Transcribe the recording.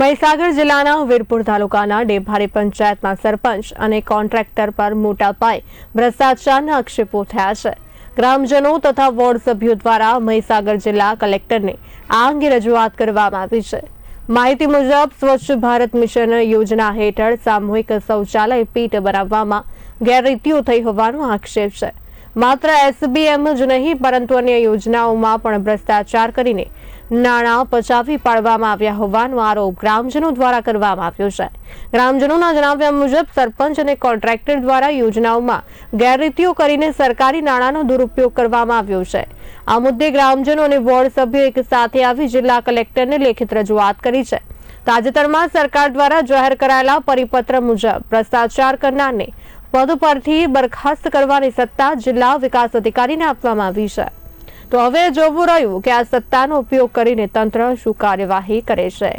મહીસાગર જિલ્લાના વીરપુર તાલુકાના ડેભારી પંચાયતના સરપંચ અને કોન્ટ્રાક્ટર પર મોટા પાયે ભ્રષ્ટાચારના આક્ષેપો થયા છે. ગ્રામજનો તથા વોર્ડ સભ્યો દ્વારા મહીસાગર જિલ્લા કલેક્ટરને આ અંગે રજૂઆત કરવામાં આવી છે. માહિતી મુજબ, સ્વચ્છ ભારત મિશન યોજના હેઠળ સામૂહિક શૌચાલય પીટ બનાવવામાં ગેરરીતિઓ થઈ હોવાનો આક્ષેપ છે. માત્ર એસબીએમ જ નહીં, પરંતુ અન્ય યોજનાઓમાં પણ ભ્રષ્ટાચાર કરીને નાણાં પચાવી પાડવામાં આવ્યા હોવાનો આરોપ ગ્રામજનો દ્વારા કરવામાં આવ્યો છે. ગ્રામજનોના જણાવ્યા મુજબ, સરપંચ અને કોન્ટ્રાક્ટર દ્વારા યોજનાઓમાં ગેરરીતિઓ કરીને સરકારી નાણાંનો દુરુપયોગ કરવામાં આવ્યો છે. આ મુદ્દે ગ્રામજનો અને વોર્ડ સભ્યો એક સાથે આવી જિલ્લા કલેક્ટરને લેખિત રજૂઆત કરી છે. તાજેતરમાં સરકાર દ્વારા જાહેર કરાયેલા પરિપત્ર મુજબ ભ્રષ્ટાચાર કરનારને પદ પરથી બરખાસ્ત કરવાની સત્તા જિલ્લા વિકાસ અધિકારીને આપવામાં આવી છે. તો હવે જોવું રહ્યું કે આ સત્તાનો ઉપયોગ કરીને તંત્ર શું કાર્યવાહી કરે છે.